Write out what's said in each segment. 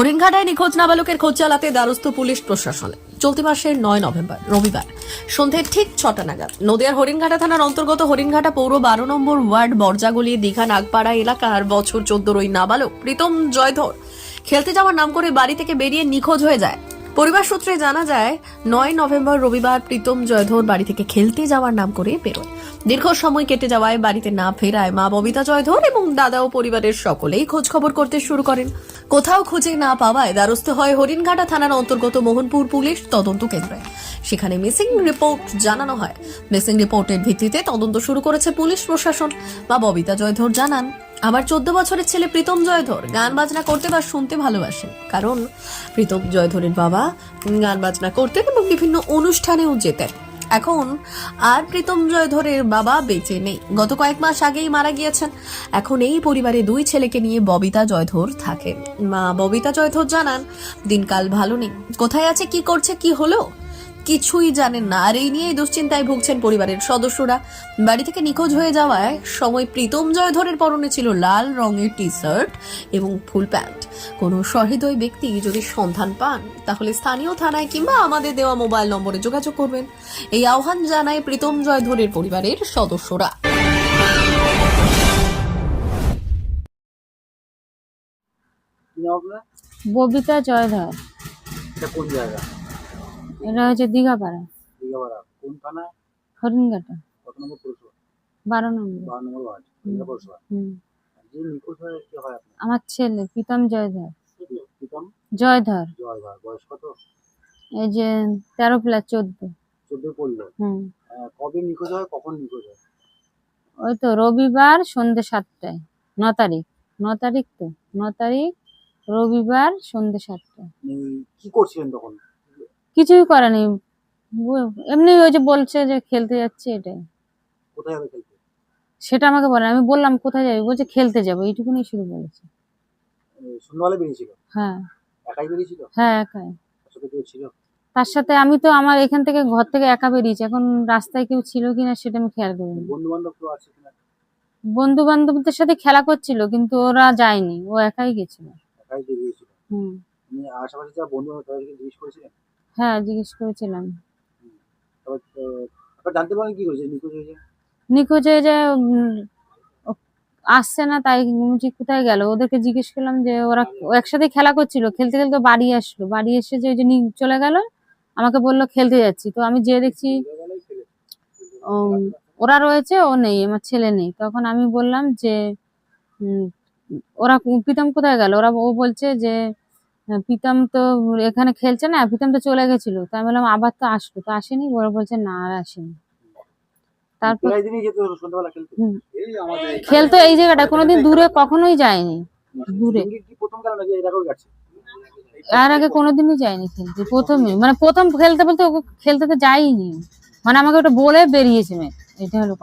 হরিণঘাটায় নিখোঁজ নাবালকের খোঁজ চালাতে দ্বারস্থ পুলিশ প্রশাসনে। চলতি মাসের নয় নভেম্বর, রবিবার। সন্ধ্যে ঠিক ছটা নাগাদ নদিয়ার হরিণঘাটা থানার অন্তর্গত হরিণঘাটা পৌর বারো নম্বর ওয়ার্ড বর্জাগুলি দীঘা নাগপাড়া এলাকার বছর চোদ্দোর ওই নাবালক প্রীতম জয়ধর খেলতে যাওয়ার নাম করে বাড়ি থেকে বেরিয়ে নিখোঁজ হয়ে যায়। পরিবার সূত্রে জানা যায়, নয় নভেম্বর রবিবার প্রীতম জয়ধর বাড়ি থেকে খেলতে যাওয়ার নাম করে বেরোয়। দীর্ঘ সময় কেটে যাওয়ায় বাড়িতে না ফেরায় মা ববিতা জয়ধর এবং দাদা ও পরিবারের সকলেই খোঁজ খবর করতে শুরু করেন। কোথাও খুঁজে না পাওয়ায় দ্বারস্থ হয় হরিণঘাটা থানার অন্তর্গত মোহনপুর পুলিশ তদন্ত কেন্দ্রে। সেখানে মিসিং রিপোর্ট জানানো হয়। মিসিং রিপোর্টের ভিত্তিতে তদন্ত শুরু করেছে পুলিশ প্রশাসন। বা ববিতা জয়ধর জানান আমার চোদ্দ বছরের ছেলে প্রীতম জয়ধর। গান বাজনা করতে বা শুনতে ভালোবাসেন। কারণ প্রীতম জয়ধরের বাবা গান বাজনা করতেন এবং বিভিন্ন অনুষ্ঠানেও যেতেন। এখন আর প্রীতম জয়ধরের বাবা বেঁচে নেই। গত কয়েক মাস আগেই মারা গিয়েছেন। এখন এই পরিবারে দুই ছেলেকে নিয়ে ববিতা জয়ধর থাকে। মা ববিতা জয়ধর জানান, দিনকাল ভালো নেই। কোথায় আছে, কি করছে, কি হলো? কিছুই জানেন না। আর এই নিয়েই দুশ্চিন্তায় ভুগছেন পরিবারের সদস্যরা। বাড়ি থেকে নিখোঁজ হয়ে যাওয়ায় সময় প্রীতম জয়ধরের পরনে ছিল লাল রঙের টি শার্ট এবং ফুল প্যান্ট। কোনো সহৃদয় ব্যক্তি যদি সন্ধান পান তাহলে স্থানীয় থানায় কিংবা আমাদের দেওয়া মোবাইল নম্বরে যোগাযোগ করবেন। এই আহ্বান জানায় প্রীতম জয়ধরের পরিবারের সদস্যরা। ববিতা জয়ধর। কোন জায়গা? এটা হচ্ছে দীঘাপাড়া। দীঘাপাড়া। কোন থানা হরিণঘাটা কত নম্বর পৌরসভা? বারো নম্বর। বারো নম্বর ওয়ার্ড দীঘা পৌরসভা। যে নিখোঁজ হয়ে কি হয় আপনার? আমার ছেলে প্রীতম জয়ধর। প্রীতম? জয়ধর। জয় ভাই বয়স কত? এই যে তেরো প্লাস চোদ্দ। চোদ্দ পড়ল। হুম। কবে নিখোঁজ হয় কখন নিখোঁজ হয়? ওই তো রবিবার সন্ধ্যে সাতটায় ন তারিখ। ন তারিখ তো ন তারিখ রবিবার সন্ধ্যে সাতটায়। কি করছিলেন তখন? কিছুই করেনি এমনি ওই যে বলছে যে খেলতে যাচ্ছে এটাই। কোথায় হবে খেলতে? সেটা আমাকে বলে আমি বললাম কোথায় যাবি? বলছে খেলতে যাব। এইটুকুনি শুধু বলেছে। আহ, সন্ধ্যাবেলা বেরিয়েছিল? হ্যাঁ। একাই বেরিয়েছিল? হ্যাঁ একাই। তার সাথে ছিল? তার সাথে আমি তো আমার এখান থেকে ঘর থেকে একা বেরিয়েছি। এখন রাস্তায় কেউ ছিল কিনা সেটা আমি খেয়াল করিনি। বন্ধু বান্ধব কেউ আছে কিনা? বন্ধু বান্ধবদের সাথে খেলা করছিল কিন্তু ওরা যায়নি। ও একাই গেছিল। একাই বেরিয়েছিল? হুম। আশেপাশে যা বন্ধু বান্ধব তাদেরকে জিজ্ঞেস করেছিলেন? হ্যাঁ জিজ্ঞেস করেছিলাম। তারপর আহ, আপনার জানতে পারেন কি করেছে? নিখোঁজ হয়ে যায় আসছে না তাই বলছি কোথায় গেল? ওদেরকে জিজ্ঞেস করলাম যে ওরা একসাথে খেলা করছিল খেলতে খেলতে বাড়ি আসলো। বাড়ি এসে যে যে চলে গেল আমাকে বলল খেলতে যাচ্ছি। তো আমি যেয়ে দেখছি ওরা রয়েছে ও নেই আমার ছেলে নেই। তখন আমি বললাম যে উম, ওরা প্রীতম কোথায় গেল? ওরা ও বলছে যে প্রীতম তো এখানে খেলছে না প্রীতম তো চলে গেছিল। তো আমি বললাম আবার তো আসলো। তো আসেনি? ওরা বলছে না আর আসেনি। তারপর খেলতে। এই জায়গাটা কোনোদিন দূরে কখনোই যায়নি। দূরে। আর আগে কোনোদিনই যায়নি খেলতে প্রথমে মানে প্রথম খেলতে বলতে ওকে খেলতে তো যাইনি। মানে আমাকে ওটা বলে বেরিয়েছে মেয়ে এটা হলো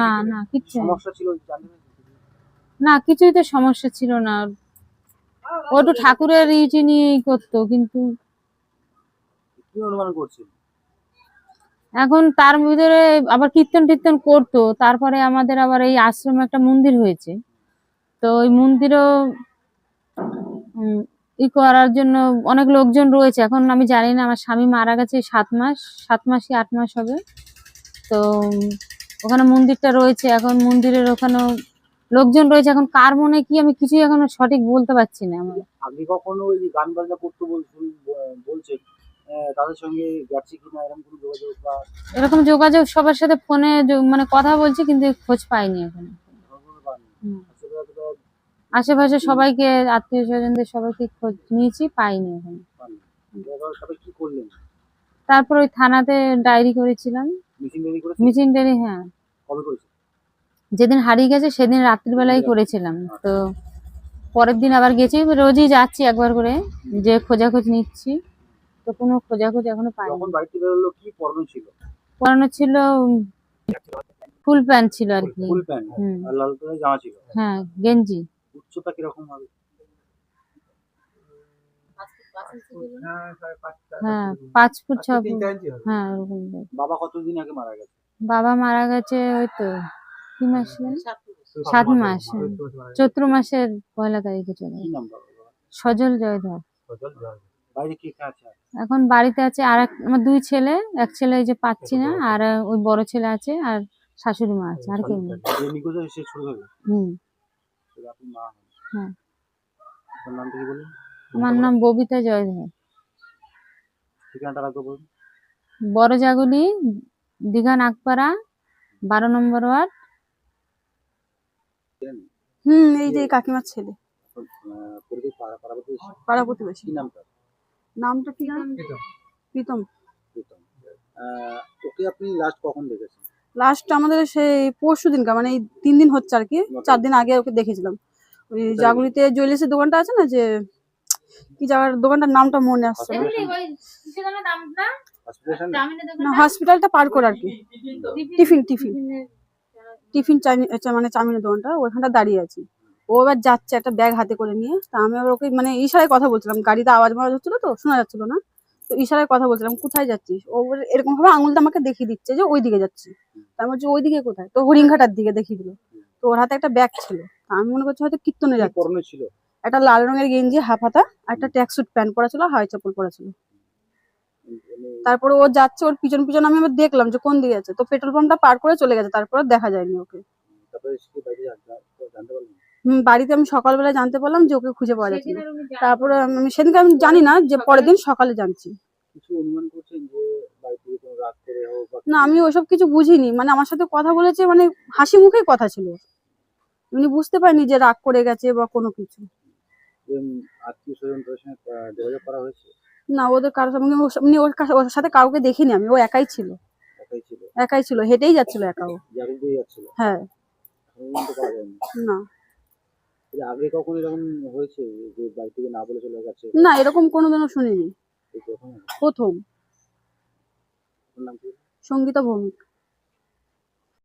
না না কিচ্ছু? না কিছুই তো সমস্যা ছিল না। ও একটু ঠাকুরের ইটি নিয়েই করতো কিন্তু কি অনুমান করছেন? এখন তার ভিতরে আবার কীর্তন টীর্তন করতো তারপরে আমাদের আবার এই আশ্রমে একটা মন্দির হয়েছে। তো ওই মন্দিরও ই করার জন্য অনেক লোকজন রয়েছে। এখন আমি জানি না আমার স্বামী মারা গেছে সাত মাস সাত মাস কি আট মাস হবে। তো ওখানে মন্দিরটা রয়েছে। এখন মন্দিরের ওখানেও লোকজন রয়েছে এখন কার মনে কি আমি কিছুই এখনও সঠিক বলতে পারছি না আমি আপনি কখনো ওই গান বাজনা করতে বলছেন বলছেন তাদের সঙ্গে কিনা এরকম কোনো যোগাযোগ বা এরকম যোগাযোগ সবার সাথে ফোনে মানে কথা বলছি কিন্তু খোঁজ পাইনি এখন। আশেপাশে সবাইকে আত্মীয় স্বজনদের সবাইকে খোঁজ নিয়েছি পাইনি এখন। তারপর ওই থানাতে ডায়েরি করেছিলাম। রেডি ডায়েরি হ্যাঁ। কবে করেছে যেদিন হারিয়ে গেছে সেদিন রাত্রিবেলায় করেছিলাম। তো পরের দিন আবার গেছি রোজই যাচ্ছি একবার করে যে খোঁজাখোঁজ নিচ্ছি। তো কোনো খোঁজাখোঁজ এখনও পাইনি। পরনো ছিল? ফুল প্যান্ট ছিল আর কি। হ্যাঁ গেঞ্জি। উচ্চতা কীরকম হবে? হ্যাঁ পাঁচ ফুট ছ ফুট। হ্যাঁ বাবা কতদিন আগে মারা গেছে? বাবা মারা গেছে ওই তো কি মাস সাত মাস। চৈত্র মাসের পয়লা তারিখে চলে সজল জয়ধর? এখন বাড়িতে আছে আর এক আমার দুই ছেলে এক ছেলে এই যে পাচ্ছি না আর ওই বড় ছেলে আছে আর শাশুড়ি মা আছে আর কেউ হ্যাঁ। আপনার নামটা কি বলুন। আমার নাম ববিতা জয়ধর। ঠিকানাটা রাখব বলুন। বড় জাগুলি দীঘা নাগপাড়া বারো নম্বর ওয়ার্ড হুম এই যে এই কাকিমার ছেলে। পাড়া প্রতিবেশী। পাড়া প্রতিবেশী। কি নাম নামটা কি জানেন? প্রীতম। প্রীতম। ওকে আপনি লাস্ট কখন দেখেছেন? লাস্ট আমাদের সেই পরশু দিনকা মানে এই তিন দিন হচ্ছে আর কি চার দিন আগে ওকে দেখেছিলাম। ওই জাগুলিতে জুয়েলার্সের দোকানটা আছে না যে কি জায়গার দোকানটার নামটা মনে আসছে? না। না হসপিটালটা পার করে আর কি। টিফিন টিফিন টিফিন মানে চাউমিনের দোকানটা ওখানটা দাঁড়িয়ে আছি। ও এবার যাচ্ছে একটা ব্যাগ হাতে করে নিয়ে। তা আমি আবার ওকে মানে ইশারায় কথা বলছিলাম গাড়িতে আওয়াজ মাওয়াজ হচ্ছিল তো শোনা যাচ্ছিল না। তো ইশারায় কথা বলছিলাম কোথায় যাচ্ছিস? ও এরকম ভাবে আঙুলটা আমাকে দেখিয়ে দিচ্ছে যে ওই দিকে যাচ্ছি। তা আমি বলছি ওই দিকে কোথায়? তো হরিণঘাটার দিকে দেখিয়ে দিল। তো ওর হাতে একটা ব্যাগ ছিল। আমি মনে করছি হয়তো কীর্তনে যাচ্ছে। ছিল? একটা লাল রঙের গেঞ্জি হাফ হাতা একটা ট্যাক্স স্যুট প্যান্ট পরা ছিল হাই চপ্পল পরা ছিল। তারপরে ও যাচ্ছে ওর পিছন পিছন আমি আবার দেখলাম যে কোন দিকে যাচ্ছে। তো পেট্রোল পাম্পটা পার করে চলে গেছে তারপর দেখা যায়নি ওকে। হুম, বাড়িতে আমি সকালবেলা জানতে পারলাম যে ওকে খুঁজে পাওয়া যাচ্ছে তারপরে আমি সেদিনকে আমি জানি না যে পরের দিন সকালে। জানছি। না আমি ওসব কিছু বুঝিনি। মানে আমার সাথে কথা বলেছে মানে হাসি মুখেই কথা ছিল। উনি বুঝতে পারিনি যে রাগ করে গেছে বা কোনো কিছু। আত্মীয় স্বজন যোগাযোগ করা হয়েছে? না ওদের কারোর সঙ্গে ওর ওর সাথে কাউকে দেখিনি আমি ও একাই ছিল। একাই ছিল? হেঁটেই যাচ্ছিল একাও হ্যাঁ। না। আগে কখনো এরকম হয়েছে যে বাড়ি থেকে না বলে চলে গেছে? না এরকম কোনোদিনও শুনিনি। এই প্রথম? সঙ্গীতা ভৌমিক।